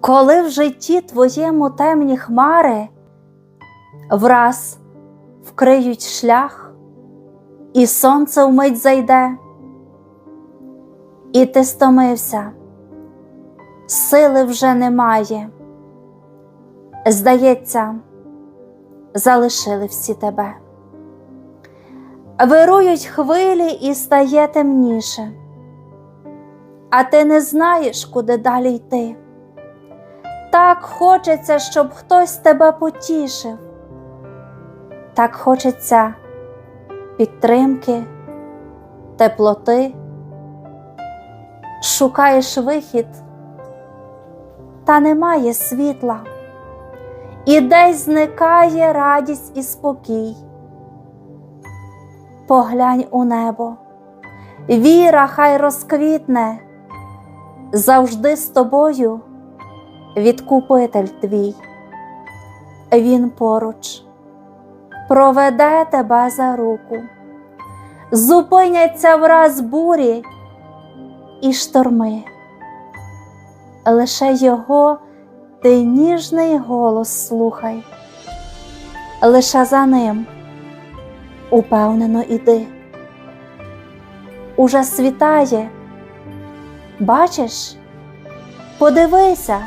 Коли в житті твоєму темні хмари враз вкриють шлях, і сонце вмить зайде, і ти стомився, сили вже немає. Здається, залишили всі тебе. Вирують хвилі і стає темніше, а ти не знаєш, куди далі йти. Так хочеться, щоб хтось тебе потішив, так хочеться підтримки, теплоти, шукаєш вихід, та немає світла, і десь зникає радість і спокій. Поглянь у небо, віра хай розквітне, завжди з тобою відкупитель твій, він поруч. Проведе тебе за руку, зупиняться враз бурі і шторми, лише його ти ніжний голос слухай, лише за ним упевнено іди. Уже світає, бачиш, подивися,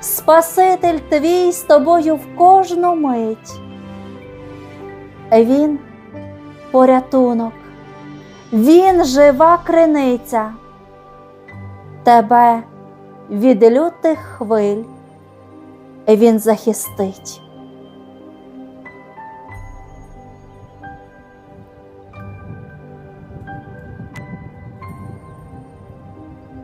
Спаситель твій з тобою в кожну мить. Він порятунок, він жива криниця, тебе від лютих хвиль він захистить.